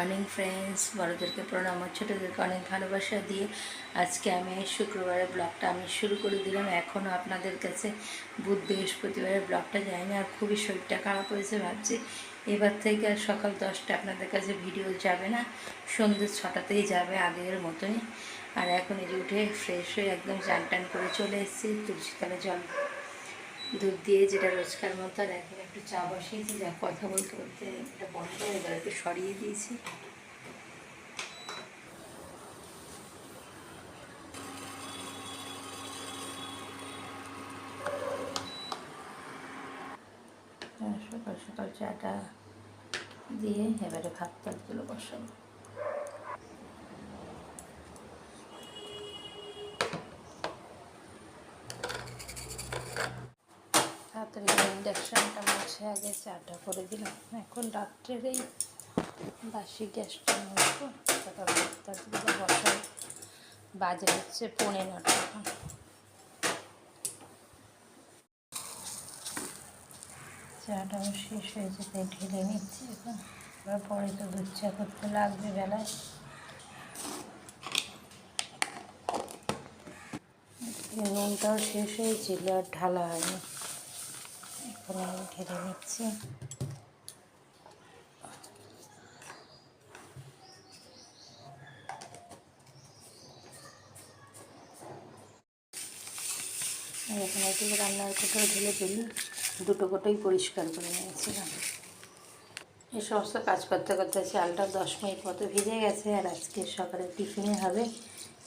Morning friends বড়োদেরকে প্রণাম আর ছোটোদেরকে অনেক ভালোবাসা দিয়ে আজকে আমি শুক্রবারের ব্লগটা আমি শুরু করে দিলাম। এখনও আপনাদের কাছে বুধ বৃহস্পতিবারের ব্লগটা যায়নি আর খুবই শরীরটা খারাপ হয়েছে ভাবছি। এবার থেকে আর সকাল দশটা আপনাদের কাছে ভিডিও যাবে না, সন্ধ্যে ছটাতেই যাবে আগের মতোই। আর এখন এই উঠে ফ্রেশ হয়ে একদম চান টান করে চলে এসেছি। তুলসী তলে জল দুধ দিয়ে যেটা রোজকার মতো আর এখন একটু চা বসিয়েছি, যা কথা বলতে বলতে এটা বন্ধ হয়ে গেল একটু সরিয়ে দিয়েছি। আর সকাল সকাল চাটা দিয়ে এবারে ভাত টাতগুলো বসাবো তাড়াতাড়ি ইন্ডাকশানটা মুছে আগে চাটা করে দিলাম। এখন রাত্রের এই বাসি গ্যাসটা মুছবো। তারপর বসাই বাজে হচ্ছে পৌনে নটা। এখন চাটা শেষ হয়েছে তাই ঢেলে নিচ্ছি এখন। এবার পরে তো দুধ চা করতে লাগবে বেলায়। নুনটাও শেষ হয়েছিল আর ঢালা হয়নি। এখন আমি নিচ্ছি। এখন এদিকে রান্নার কোথাও ঢেলে ফেলি দুটো কোটোই পরিষ্কার করে নিয়েছিলাম। এই সমস্ত কাজ করতে করতে চালটা দশ মিনিট মতো ভিজে গেছে, আর আজকে সকালে টিফিনে হবে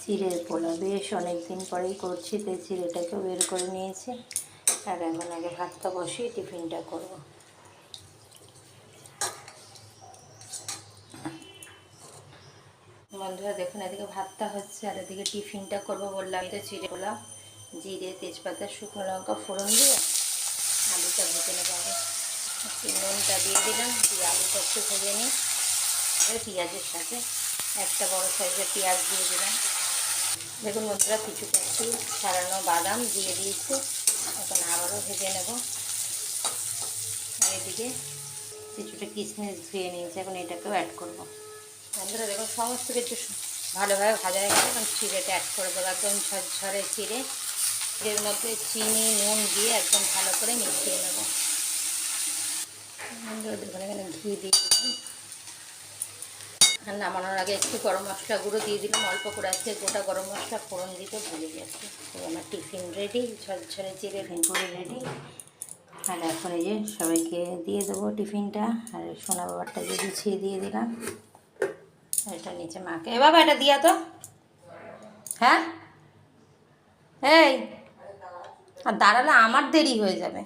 চিড়ের পোলা বেশ অনেক দিন পরেই করছি, তাই চিড়েটাকেও বের করে নিয়েছি। আর এখন আগে ভাতটা বসিয়ে টিফিনটা করব। বন্ধুরা, দেখুন, এদিকে ভাতটা হচ্ছে আর এদিকে টিফিনটা করব বললাম। তো চিড়ে পোলা, জিরে, তেজপাতা, শুকনো লঙ্কা, ফোড়ন দিয়ে আলুটা ভেজে নেব নুনটা দিয়ে দিলাম, দিয়ে আলুটা একটু ভেজে নিই। পেঁয়াজের সাথে একটা বড় সাইজের পেঁয়াজ দিয়ে দিলাম। দেখুন বন্ধুরা কিছু একটু ছাড়ানো বাদাম দিয়ে দিয়েছি। এখন আবারও ভেজে নেব। আর এদিকে কিছুটা কিশমিশ ধুয়ে নিয়েছি, এখন এটাকেও অ্যাড করব। বন্ধুরা দেখুন সমস্ত কিছু ভালোভাবে ভাজা হয়ে গেছে। এখন চিড়েটা অ্যাড করে দেবো, একদম ঝরঝরে চিড়ে। এর মধ্যে চিনি, নুন দিয়ে একদম ভালো করে মিশিয়ে নেব। দেখুন এখানে ঘি দিয়ে নামানোর আগে একটু গরম মশলা গুঁড়ো দিয়ে দিলাম। অল্প করে আজকে গোটা গরম মশলা ফোড়ন দিতে ভুলে গেছি। তো আমার টিফিন রেডি ঝরঝরে চিড়ে ভেঙ্কুরে রেডি আর এখন এই যে সবাইকে দিয়ে দেবো টিফিনটা। আর সোনা বাবারটা যে গুছিয়ে দিয়ে দিলাম, এটা নিচে মাকে এ বাবা, এটা দিয়া তো। হ্যাঁ? এই, আর দাঁড়ালে আমার দেরি হয়ে যাবে।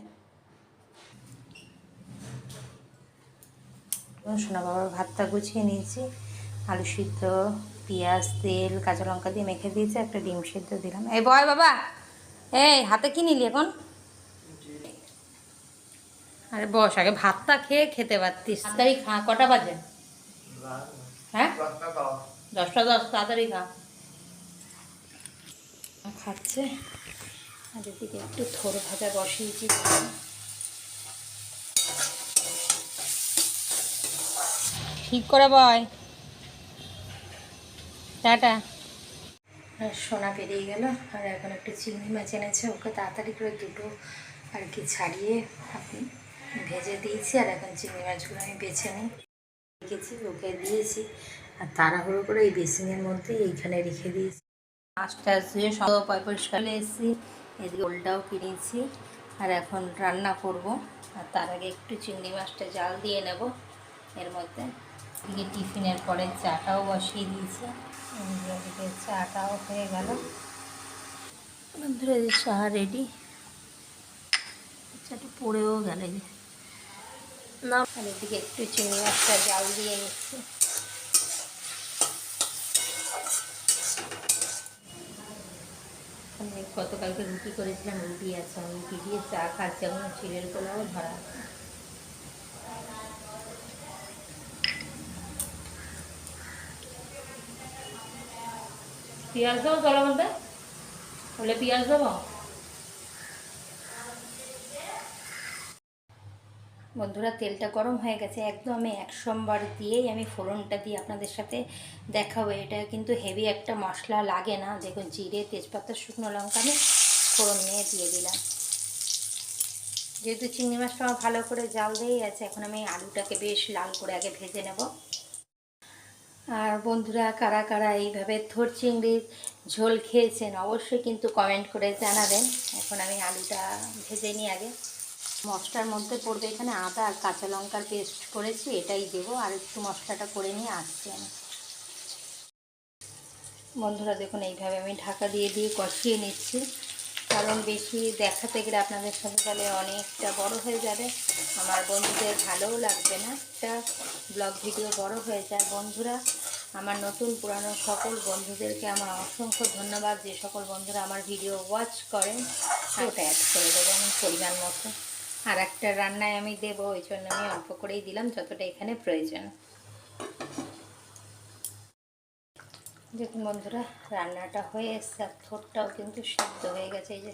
সোনা বাবার ভাতটা গুছিয়ে নিয়েছি। আলু সিদ্ধ পেঁয়াজ তেল কাঁচা লঙ্কা দিয়ে মেখে দিয়েছি একটা ডিম সিদ্ধ দিলাম। এই বয় বাবা এই হাতে কি নিলি এখন? আরে বস আগে ভাতটা খেয়ে খেতে পারতিস। তাড়াতাড়ি খা কটা বাজে? হ্যাঁ? দশটা দশ তাড়াতাড়ি খা। খাচ্ছে। আর এদিকে একটু থোর ভাজা বসিয়েছি। ঠিক করে বয়। টাটা। সোনা পেরিয়ে গেল, আর এখন একটু চিংড়ি মাছ এনেছে, ওকে তাড়াতাড়ি করে দুটো আর কি ছাড়িয়ে আপনি ভেজে দিয়েছি, আর এখন চিংড়ি মাছগুলো আমি বেছে নিই। রেখেছি, ওকে দিয়েছি, আর তাড়াহুড়ো করে এই বেসিনের মধ্যে এইখানে রেখে দিয়েছি। মাছটা ধুয়ে সব পরিষ্কার এসেছি, এদিকে ওলটাও কিনেছি, আর এখন রান্না করব, আর তার আগে একটু চিংড়ি মাছটা জাল দিয়ে নেব, এর মধ্যে। এদিকে টিফিনের পরে চাটাও বসিয়ে দিয়েছি। এদিকে চাটাও হয়ে গেল। এই চা রেডি চাটা পড়েও গেল না একটু চিংড়ি মাছটা জাল দিয়ে নিচ্ছি। গতকালকে রুটি করেছিলাম, রুটি আছে রুটি দিয়ে চা খাচ্ছি, এখন চিলের পোলাও ধরা আছে। পেঁয়াজ দেবো জলের মধ্যে। বলে পেঁয়াজ দেবো। বন্ধুরা, তেলটা গরম হয়ে গেছে। একদম আমি এক সোমবার দিয়েই আমি ফোড়নটা দিয়ে আপনাদের সাথে দেখাবো। এটা কিন্তু হেভি একটা মশলা, লাগে না। দেখুন, জিরে, তেজপাতা, শুকনো লঙ্কা আমি ফোড়ন নিয়ে দিয়ে দিলাম। যেহেতু চিংড়ি মাছটা আমার ভালো করে জাল দিয়েই আছে, এখন আমি আলুটাকে বেশ লাল করে আগে ভেজে নেব। আর বন্ধুরা কারা কারা এইভাবে থোর চিংড়ির ঝোল খেয়েছেন অবশ্যই কিন্তু কমেন্ট করে জানাবেন। এখন আমি আলুটা ভেজে নিই আগে। মশলার মধ্যে পড়বে এখানে আদা আর কাঁচা লঙ্কার পেস্ট করেছি, এটাই দেবো। আর একটু মশলাটা করে নিয়ে আসছি আমি। বন্ধুরা দেখুন, এইভাবে আমি ঢাকা দিয়ে দিয়ে কষিয়ে নিচ্ছি। কারণ বেশি দেখাতে গেলে আপনাদের সাথে তাহলে অনেকটা বড় হয়ে যাবে। আমার বন্ধুদের ভালোও লাগবে না। একটা ব্লগ ভিডিও বড় হয়ে যায়। বন্ধুরা, আমার নতুন পুরানো সকল বন্ধুদেরকে আমার অসংখ্য ধন্যবাদ। যে সকল বন্ধুরা আমার ভিডিও ওয়াচ করেন, ওটা অ্যাড করে দেবো আমি পরিমাণ মতো। আর একটা রান্নায় আমি দেবো, ওই জন্য আমি অল্প করেই দিলাম, যতটা এখানে প্রয়োজন। দেখুন বন্ধুরা, রান্নাটা হয়ে এসছে আর থোরটাও কিন্তু সিদ্ধ হয়ে গেছে এই যে।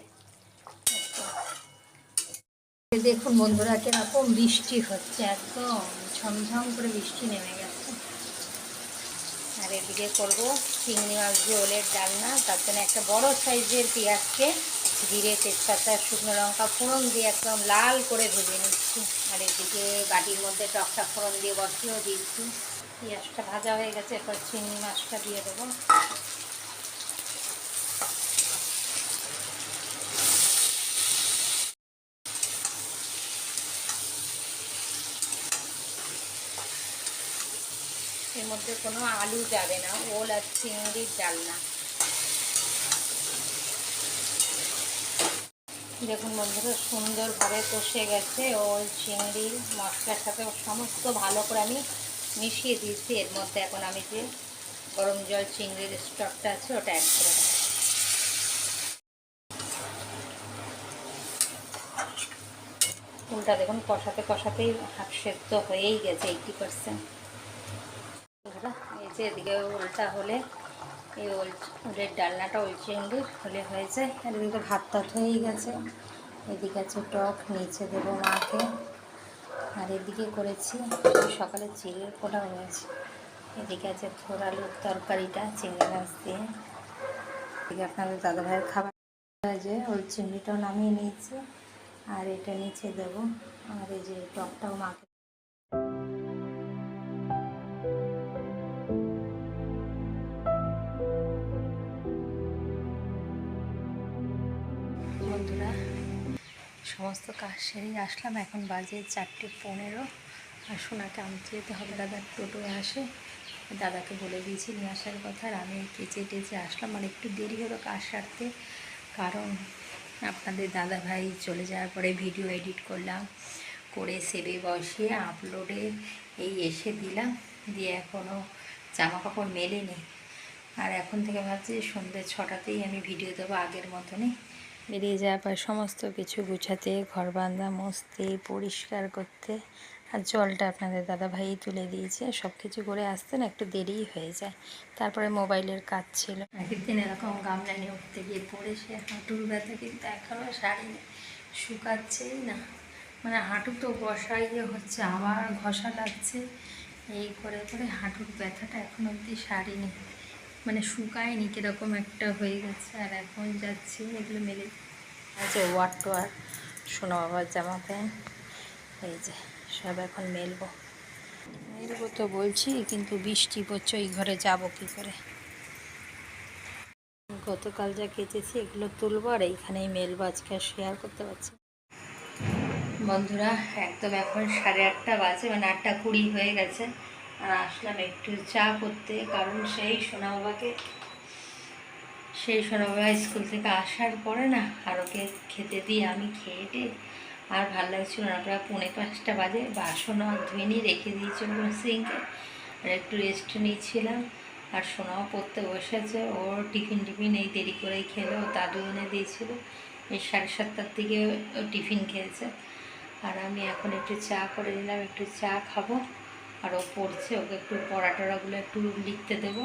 দেখুন বন্ধুরা, কীরকম বৃষ্টি হচ্ছে, একদম ঝমঝম করে বৃষ্টি নেমে গেছে। আর এদিকে করব চিংড়ি মাছ ঝোলের ডালনা, তার জন্য একটা বড় সাইজের পেঁয়াজকে জিরে, তেজপাতা, শুকনো লঙ্কা ফোড়ন দিয়ে একদম লাল করে ভেজে নিচ্ছি। আর এদিকে বাটির মধ্যে টকটা ফোড়ন দিয়ে বসিয়েও দিচ্ছি। পেঁয়াজটা ভাজা হয়ে গেছে, এরপর চিংড়ি মাছটা দিয়ে দেবো। এর মধ্যে কোনো আলু যাবে না, ওল আর চিংড়ির ডালনা। দেখুন বন্ধুরা, সুন্দরভাবে কষে গেছে ওল, চিংড়ি, মশলার সাথে সমস্ত ভালো করে আমি মিশিয়ে দিয়েছি। এর মধ্যে এখন আমি যে গরম জল চিংড়ির স্টকটা আছে, ওটা অ্যাড করে দেবো। ফুলটা দেখুন, কষাতে কষাতেই হাফ সেদ্ধ হয়েই গেছে এইটি পার্সেন্ট এই যে এদিকে ওলটা হলে, এই ওল ওলের ডালনাটা ওল চিংড়ির হলে হয়ে যায় আর এদিকে ভাত টাত হয়েই গেছে। এদিকে আছে টক, নিচে দেবো মাকে। আর এদিকে করেছি সকালে চিড়ের পোড়া হয়েছে এদিকে আছে থোর তরকারিটা, চিংড়ি মাছ দিয়ে। এদিকে আপনাদের দাদা ভাইয়ের খাবার যে ওই চিংড়িটাও নামিয়ে নিয়েছি। আর এটা নিচে দেবো। আর এই যে টকটাও মাকে সমস্ত কাজ সেরেই আসলাম। এখন বাজে চারটে পনেরো। আর সোনাকে আনতে যেতে হবে। দাদার টোটোয় আসে। দাদাকে বলে দিয়েছি নিয়ে আসার কথা। আর আমি কেচে টেচে আসলাম। আর একটু দেরি হলো কাজ সারতে। কারণ আপনাদের দাদা ভাই চলে যাওয়ার পরে ভিডিও এডিট করলাম। করে সেবে বসিয়ে, আপলোডে এই এসে দিলাম। দিয়ে এখনও জামা কাপড় মেলেনি। আর এখন থেকে ভাবছি সন্ধ্যে ছটাতেই আমি ভিডিও দেবো আগের মতনই। বেরিয়ে যাওয়ার পর সমস্ত কিছু গুছাতে ঘর বান্ধা মুছতে, পরিষ্কার করতে আর জলটা আপনাদের দাদা ভাই তুলে দিয়েছে। সব কিছু করে আসতে না একটু দেরিই হয়ে যায়। তারপরে মোবাইলের কাজ ছিল। আগের দিন এরকম গামলা নিয়ে উঠতে গিয়ে পড়ে সে হাঁটুর ব্যথা কিন্তু এখনও শাড়ি শুকাচ্ছেই না। মানে হাঁটু তো বসা ইয়ে হচ্ছে, আবার ঘষা লাগছে। এই করে করে হাঁটুর ব্যথাটা এখন অবধি সারিনি। মানে শুকায়নি কীরকম একটা হয়ে গেছে। আর এখন যাচ্ছি এগুলো মেলে। আছে ওয়ার টোয়ার শোনো বাবার জামা প্যান্ট এই যে সব এখন মেলবো। মেলবো তো বলছি কিন্তু বৃষ্টি পড়ছে ওই ঘরে যাব কি করে? গতকাল যা কেচেছি এগুলো তুলবো আর এইখানেই মেলবো আজকে শেয়ার করতে পারছি। বন্ধুরা একদম এখন সাড়ে আটটা বাজে মানে আটটা কুড়ি হয়ে গেছে। আর আসলাম একটু চা করতে, কারণ সেই সোনা বাবাকে সেই সোনা বাবা স্কুল থেকে আসার পরে না আর ওকে খেতে দিয়ে আমি খেয়ে টেয়ে আর ভালো লাগছিল না। প্রায় পৌনে পাঁচটা বাজে বাসন আর ধুয়ে নিয়ে রেখে দিয়েছিল সিঙ্কে আর একটু রেস্ট নিয়েছিলাম। আর সোনাও পড়তে বসেছে। ওর টিফিন টিফিন এই দেরি করেই খেলো ও দাদু এনে দিয়েছিল। এই সাড়ে সাতটার দিকে টিফিন খেয়েছে। আর আমি এখন একটু চা করে নিলাম, একটু চা খাব। আর ও পড়ছে, ওকে একটু পড়া টড়াগুলো একটু লিখতে দেবো।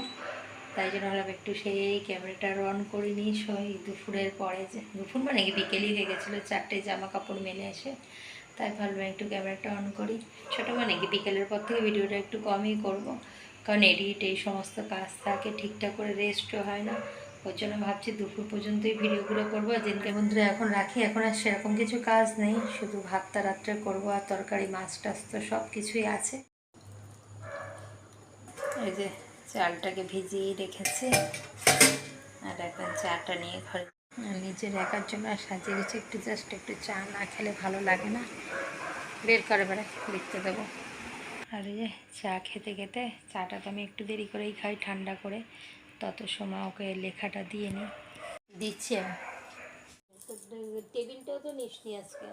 তাই জন্য ভাবলাম একটু সেই ক্যামেরাটা অন করে নিই সই দুপুরের পরে যে, দুপুর মানে কি বিকেলই হয়ে গেছিল চারটে জামা কাপড় মেলে এসে। তাই ভাবলাম একটু ক্যামেরাটা অন করি। ছোটো মানে কি বিকেলের পর থেকে ভিডিওটা একটু কমই করব। কারণ এডিট এই সমস্ত কাজ থাকে, ঠিকঠাক করে রেস্টও হয় না। ওই জন্য ভাবছি দুপুর পর্যন্তই ভিডিওগুলো করব। আর দিনকে বন্ধুরা এখন রাখি, এখন আর সেরকম কিছু কাজ নেই। শুধু ভাতটা রাত্রে করব আর তরকারি মাছ টাছ তো সব কিছুই আছে। এই যে চালটাকে ভিজিয়ে রেখেছি। আর এখন চাটা নিয়ে ঘরে নিজের একার জন্য আর সাজিয়ে গেছে একটু জাস্ট একটু চা না খেলে ভালো লাগে না। বের করে বেড়ায় লিখতে দেবো। আর এই যে চা খেতে খেতে চাটা তো আমি একটু দেরি করেই খাই ঠান্ডা করে। তত সময় ওকে লেখাটা দিয়ে নিই। দিচ্ছি টেবিলটাও তো নিসনি আজকে।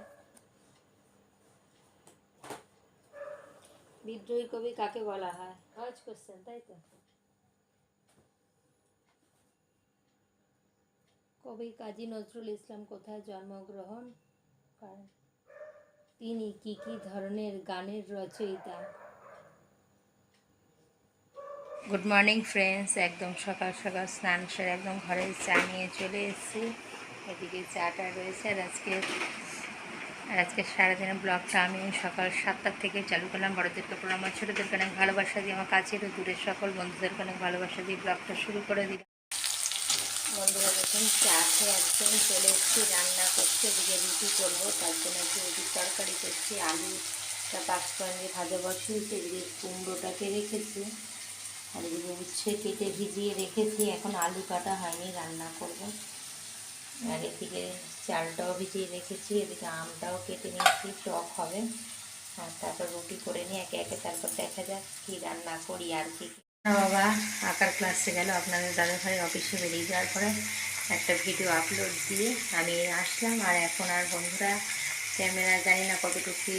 বিদ্রোহী কবি কাকে বলা হয়? সহজ কোশ্চেন তাই তো? কবি কাজী নজরুল ইসলাম কোথায় জন্মগ্রহণ করেন? তিনি কি কি ধরনের গানের রচয়িতা? গুড মর্নিং ফ্রেন্ডস একদম সকাল সকাল স্নান সেরে একদম ঘরে চা নিয়ে চলে এসেছি। এদিকে চাটা রয়েছে আর আজকে আর আজকে সারাদিনের ব্লগটা আমি সকাল সাতটার থেকে চালু করলাম। বড়দেরকে প্রণাম আমার ছোটোদেরকে অনেক ভালোবাসা দিয়ে আমার কাছের ও দূরের সকল বন্ধুদেরকে অনেক ভালোবাসা দিয়ে ব্লগটা শুরু করে দিলাম। বন্ধুরা, দেখুন, চা খেয়ে একদম চলে এসেছি, রান্না করছি, এদিকে রুটি করব, তার জন্য একটু রুটি তরকারি করছি আলুটা পাঁচফোড়ন দিয়ে ভাজা বসিয়েছি এদিকে কুমড়োটাকে রেখেছি, আর এদিকে উচ্ছে কেটে ভিজিয়ে রেখেছি, এখন আলু কাটা হয়নি, রান্না করব। আর এদিকে চালটাও ভিজিয়ে রেখেছি, এদিকে আমটাও কেটে নিয়েছি, টক হবে। আর তারপর রুটি করে নিয়ে একে একে তারপর দেখা যাক কী রান্না করি আর কি। বাবা, আঁকার ক্লাসে গেল, আপনাদের দাদা দাদাভাই অফিসে বেরিয়ে যাওয়ার পরে একটা ভিডিও আপলোড দিয়ে আমি আসলাম। আর এখন আর বন্ধুরা ক্যামেরা জানি না কতটুকু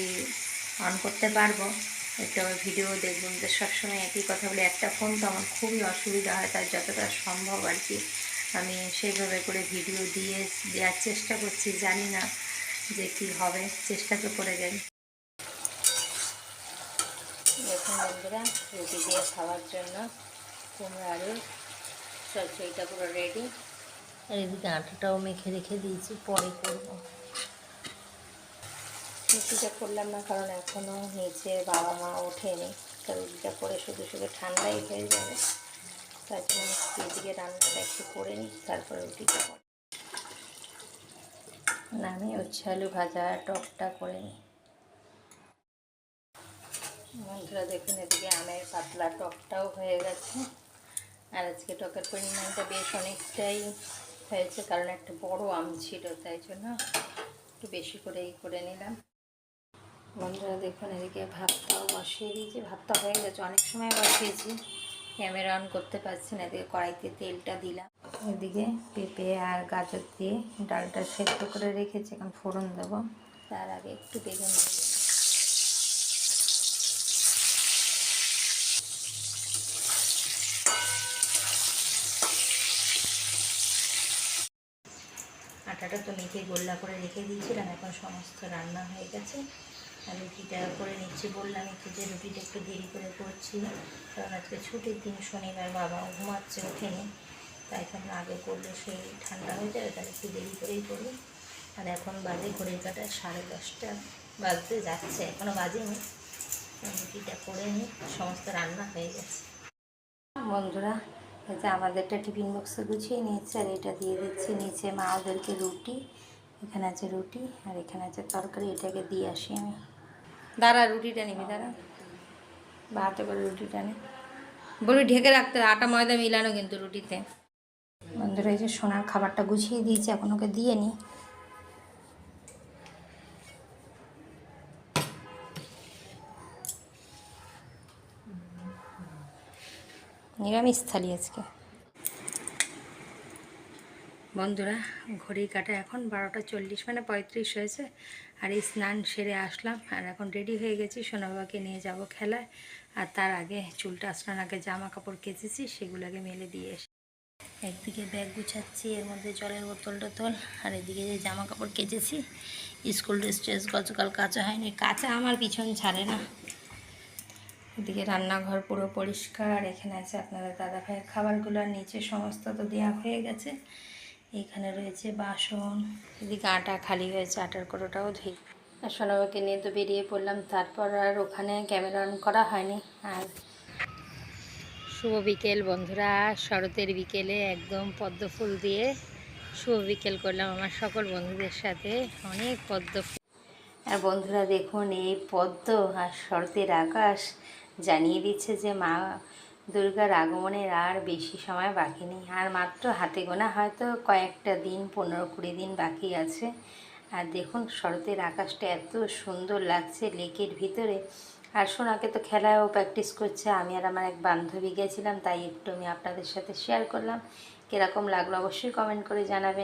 অন করতে পারব। একটু ভিডিও দেখবেন সবসময় একই কথা বলে, একটা ফোন তো আমার খুবই অসুবিধা হয়, তার যতটা সম্ভব আর কি। আমি সেইভাবে করে ভিডিও দিয়ে দেওয়ার চেষ্টা করছি, জানি না যে কি হবে, চেষ্টা তো করে যাই। দেখুন বন্ধুরা, রুটি দিয়ে খাওয়ার জন্য কুমড়ো আলুর চচ্চড়িটা পুরো রেডি আর এদিকে আটাটাও মেখে রেখে দিয়েছি, পরে করব। রুটিটা করলাম না, কারণ এখনও নিচে বাবা মা ওঠেনি, তো রুটিটা করে শুধু শুধু ঠান্ডাই হয়ে যাবে। তার জন্য এদিকে রান্নাটা একটু করে নিই, তারপরে রুটিটা করে নামে উচ্ছে আলু ভাজা, টকটা করে নিই। বন্ধুরা দেখুন এদিকে আমের পাতলা টকটাও হয়ে গেছে। আর আজকে টকের পরিমাণটা বেশ অনেকটাই হয়েছে, কারণ একটা বড় আম ছিল, তাই জন্য একটু বেশি করেই করে নিলাম। বন্ধুরা দেখুন এদিকে ভাতটাও বসিয়ে দিয়েছি, ভাতটা হয়ে গেছে, অনেক সময় বসিয়েছি। ক্যামেরা অন করতে পারছি না, এদিকে কড়াইতে তেলটা দিলাম। এদিকে পেঁপে আর গাজর দিয়ে ডালটা সেদ্ধ করে রেখেছি, এখন ফোড়ন দেবো। তার আগে একটু বেগুন আটাটা তো মেখে গোল্লা করে রেখে দিয়েছিলাম, এখন সমস্ত রান্না হয়ে গেছে। রুটিটা করে নিচ্ছি। বললাম একটু যে রুটিটা একটু দেরি করে করছি, কারণ আজকে ছুটির দিন শনিবার বাবা ঘুমাচ্ছে ওঠেনি তাই এখন আগে করলে সেই ঠান্ডা হয়ে যাবে, তাহলে একটু দেরি করেই করি আর এখন বাজে ঘড়ির কাটা, সাড়ে দশটা বাজতে যাচ্ছে এখনও বাজেনি। রুটিটা করে নিই, সমস্ত রান্না হয়ে গেছে। বন্ধুরা, এই যে আমাদেরটা টিফিন বক্সে গুছিয়ে নিয়েছে, আর এটা দিয়ে দিচ্ছি নিচে মা ওদেরকে রুটি, এখানে আছে রুটি, আর এখানে আছে তরকারি, এটাকে দিয়ে আসি আমি। দাঁড়া, রুটিটা নিবি, দাঁড়া। বা হাতে করে রুটিটা নে। বলি ঢেকে রাখতে আটা, ময়দা মিলানো কিন্তু রুটিতে। বন্ধুরা, এই যে সোনার খাবারটা গুছিয়ে দিয়েছি, এখন ওকে দিয়ে নিই নিরামিষ থালি আজকে। বন্ধুরা ঘড়ি কাটা এখন বারোটা চল্লিশ মানে পঁয়ত্রিশ হয়েছে। আর এই স্নান সেরে আসলাম, আর এখন রেডি হয়ে গেছি, সোনাবাবাকে নিয়ে যাব খেলায়। আর তার আগে চুলটা আসলার আগে জামা কাপড় কেচেছি সেগুলোকে মেলে দিয়ে এসে একদিকে ব্যাগ গুছাচ্ছি, এর মধ্যে জলের বোতল টোতল, আর এদিকে যে জামা কাপড় কেচেছি, স্কুল ড্রেস ট্রেস গতকাল কাঁচা হয়নি, কাঁচা আমার পিছন ছাড়ে না। এদিকে রান্নাঘর পুরো পরিষ্কার এখানে আছে আপনাদের দাদা ভাইয়ের খাবারগুলো, নিচে সমস্ত তো দেওয়া হয়ে গেছে। এখানে রয়েছে বাসন। এদিকে আটা খালি হয়েছে, আটার কোটোটাও ধুই আর সোনামাকে নিয়ে তো বেরিয়ে পড়লাম, তারপর আর ওখানে ক্যামেরা অন করা হয়নি। আর শুভ বিকেল বন্ধুরা, শরতের বিকেলে একদম পদ্ম ফুল দিয়ে শুভ বিকেল করলাম আমার সকল বন্ধুদের সাথে। অনেক পদ্ম ফুল। আর বন্ধুরা দেখুন, এই পদ্ম আর শরতের আকাশ জানিয়ে দিচ্ছে যে মা দুর্গার আগমনের আর বেশি সময় বাকি নেই। আর মাত্র হাতে গোনা হয়তো কয়েকটা দিন, পনেরো কুড়ি দিন বাকি আছে। আর দেখুন, শরতের আকাশটা এত সুন্দর লাগছে লেকের ভিতরে। আর সোনাকে তো খেলায়ও প্র্যাকটিস করছে। আমি আর আমার এক বান্ধবী গেছিলাম, তাই একটু আমি আপনাদের সাথে শেয়ার করলাম। কীরকম লাগল অবশ্যই কমেন্ট করে জানাবেন।